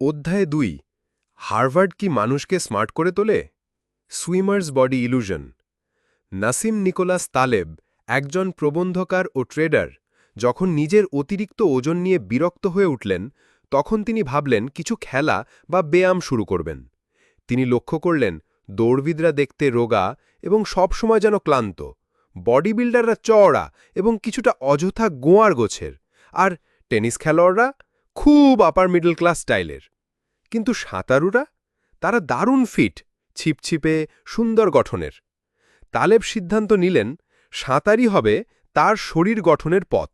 অধ্যায় দুই, হার্ভার্ড কি মানুষকে স্মার্ট করে তোলে? Swimmers body illusion. Nassim Nicholas Taleb একজন প্রবন্ধকার ও ট্রেডার, যখন নিজের অতিরিক্ত ওজন নিয়ে বিরক্ত হয়ে উঠলেন, তখন তিনি ভাবলেন কিছু খেলা বা ব্যায়াম শুরু করবেন। তিনি লক্ষ্য করলেন, দৌড়বিদরা দেখতে রোগা এবং সবসময় যেন ক্লান্ত বডি বিল্ডাররা চওড়া এবং কিছুটা অযথা গোয়ার গোছের, আর টেনিস খেলোয়াড়রা খুব আপার মিডল ক্লাস স্টাইলের কিন্তু সাঁতারুরা? তারা দারুণ ফিট ছিপছিপে, সুন্দর গঠনের। তালেব সিদ্ধান্ত নিলেন, সাঁতারই হবে তার শরীর গঠনের পথ।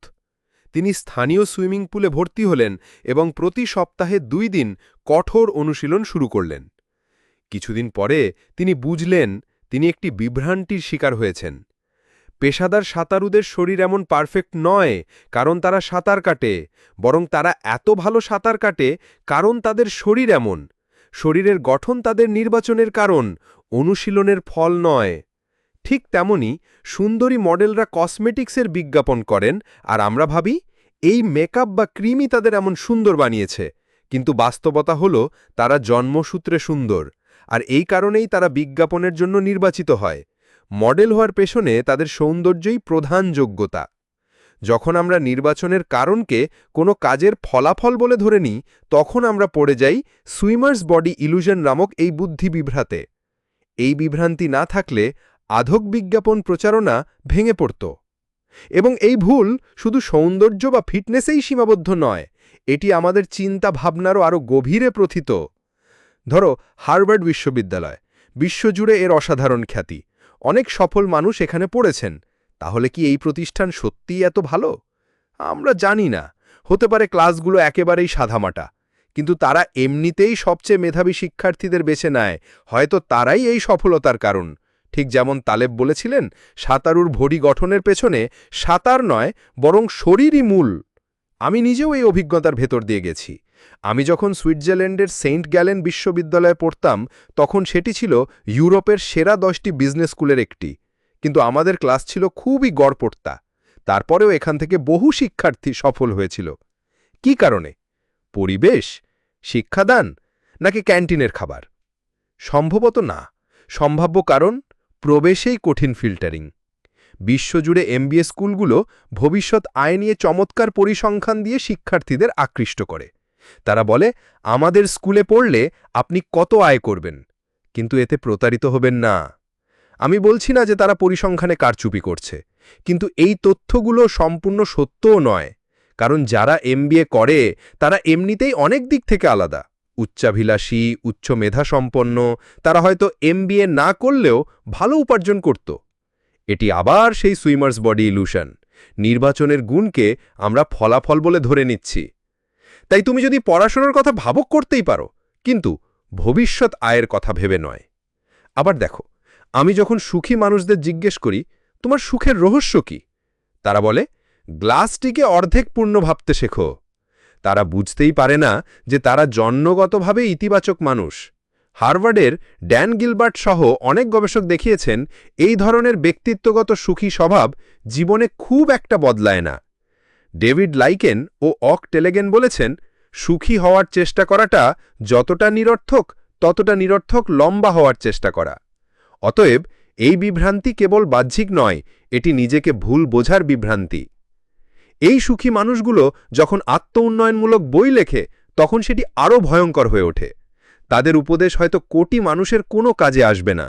তিনি স্থানীয় সুইমিং পুলে ভর্তি হলেন এবং প্রতি সপ্তাহে দুই দিন কঠোর অনুশীলন শুরু করলেন। কিছুদিন পরে তিনি বুঝলেন, তিনি একটি বিভ্রান্তির শিকার হয়েছেন। পেশাদার সাঁতারুদের শরীর এমন পারফেক্ট নয় কারণ তারা সাঁতার কাটে, বরং তারা এত ভালো সাঁতার কাটে কারণ তাদের শরীর এমন। শরীরের গঠন তাদের নির্বাচনের কারণ, অনুশীলনের ফল নয়। ঠিক তেমনি সুন্দরী মডেলরা কসমেটিক্সের বিজ্ঞাপন করেন, আর আমরা ভাবি, এই মেকআপ বা ক্রিমই তাদের এমন সুন্দর বানিয়েছে। কিন্তু বাস্তবতা হল, তারা জন্মসূত্রে সুন্দর, আর এই কারণেই তারা বিজ্ঞাপনের জন্য নির্বাচিত হয়। মডেল হওয়ার পেছনে তাদের সৌন্দর্যই প্রধান যোগ্যতা। যখন আমরা নির্বাচনের কারণকে কোনো কাজের ফলাফল বলে ধরে নিই, তখন আমরা পড়ে যাই সুইমার্স বডি ইলুশন নামক এই বুদ্ধি বিভ্রাতে এই বিভ্রান্তি না থাকলে আধক বিজ্ঞাপন প্রচারণা ভেঙে পড়ত। এবং এই ভুল শুধু সৌন্দর্য বা ফিটনেসেই সীমাবদ্ধ নয়, এটি আমাদের চিন্তা ভাবনারও আরও গভীরে প্রথিত। ধরো, হার্ভার্ড বিশ্ববিদ্যালয়, বিশ্বজুড়ে এর অসাধারণ খ্যাতি। অনেক সফল মানুষ এখানে পড়েছেন। তাহলে কি এই প্রতিষ্ঠান সত্যিই এত ভালো? আমরা জানি না। হতে পারে ক্লাসগুলো একেবারেই সাধামাটা। কিন্তু তারা এমনিতেই সবচেয়ে মেধাবী শিক্ষার্থীদের বেছে নেয়। হয়তো তারাই এই সফলতার কারণ। ঠিক যেমন তালেব বলেছিলেন, সাঁতারুর ভরি গঠনের পেছনে সাঁতার নয়, বরং শরীরই মূল। আমি নিজেও এই অভিজ্ঞতার ভেতর দিয়ে গেছি। আমি যখন সুইজারল্যান্ডের সেন্ট গ্যালেন বিশ্ববিদ্যালয়ে পড়তাম, তখন সেটি ছিল ইউরোপের সেরা দশটি বিজনেস স্কুলের একটি। কিন্তু আমাদের ক্লাস ছিল খুবই গড়পড়তা। তারপরেও এখান থেকে বহু শিক্ষার্থী সফল হয়েছিল। কি কারণে? পরিবেশ? শিক্ষাদান? নাকি ক্যান্টিনের খাবার? সম্ভবত না। সম্ভাব্য কারণ? প্রবেশেই কঠিন ফিল্টারিং। বিশ্বজুড়ে এমবিএ স্কুলগুলো ভবিষ্যৎ আয় নিয়ে চমৎকার পরিসংখ্যান দিয়ে শিক্ষার্থীদের আকৃষ্ট করে। তারা বলে, আমাদের স্কুলে পড়লে আপনি কত আয় করবেন, কিন্তু এতে প্রতারিত হবেন না। আমি বলছি না যে তারা পরিসংখ্যানে কারচুপি করছে, কিন্তু এই তথ্যগুলো সম্পূর্ণ সত্যও নয়, কারণ যারা এমবিএ করে, তারা এমনিতেই অনেক দিক থেকে আলাদা। উচ্চাভিলাষী, উচ্চ মেধাসম্পন্ন তারা হয়তো এমবিএ না করলেও ভালো উপার্জন করত। এটি আবার সেই সুইমার্স বডি ইলুশন। নির্বাচনের গুণকে আমরা ফলাফল বলে ধরে নিচ্ছি। তাই তুমি যদি পড়াশোনার কথা ভাবক করতেই পারো, কিন্তু ভবিষ্যৎ আয়ের কথা ভেবে নয়। আবার দেখো, আমি যখন সুখী মানুষদের জিজ্ঞেস করি, তোমার সুখের রহস্য কি? তারা বলে, গ্লাসটিকে অর্ধেক পূর্ণ ভাবতে শেখো। তারা বুঝতেই পারে না যে তারা জন্মগতভাবে ইতিবাচক মানুষ। হার্ভার্ডের ড্যান গিলবার্ট সহ অনেক গবেষক দেখিয়েছেন, এই ধরনের ব্যক্তিত্বগত সুখী স্বভাব জীবনে খুব একটা বদলায় না। ডেভিড লাইকেন ও অক টেলেগেন বলেছেন, সুখী হওয়ার চেষ্টা করাটা যতটা নিরর্থক, ততটা নিরর্থক লম্বা হওয়ার চেষ্টা করা। অতএব, এই বিভ্রান্তি কেবল বাহ্যিক নয়, এটি নিজেকে ভুল বোঝার বিভ্রান্তি। এই সুখী মানুষগুলো যখন আত্ম উন্নয়নমূলক বই লেখে, তখন সেটি আরও ভয়ঙ্কর হয়ে ওঠে। তাদের উপদেশ হয়তো কোটি মানুষের কোনো কাজে আসবে না,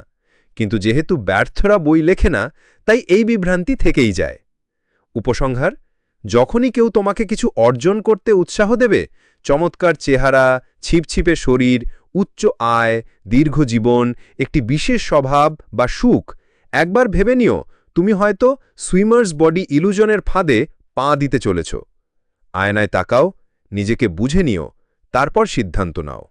কিন্তু যেহেতু ব্যর্থরা বই লেখে না, তাই এই বিভ্রান্তি থেকেই যায়। উপসংহার যখনই কেউ তোমাকে কিছু অর্জন করতে উৎসাহ দেবে, চমৎকার চেহারা, ছিপছিপে শরীর, উচ্চ আয়, দীর্ঘ জীবন, একটি বিশেষ স্বভাব বা সুখ, একবার ভেবে নিও, তুমি হয়তো সুইমার্স বডি ইলুজনের ফাঁদে পা দিতে চলেছ। আয়নায় তাকাও, নিজেকে বুঝে নিও, তারপর সিদ্ধান্ত নাও।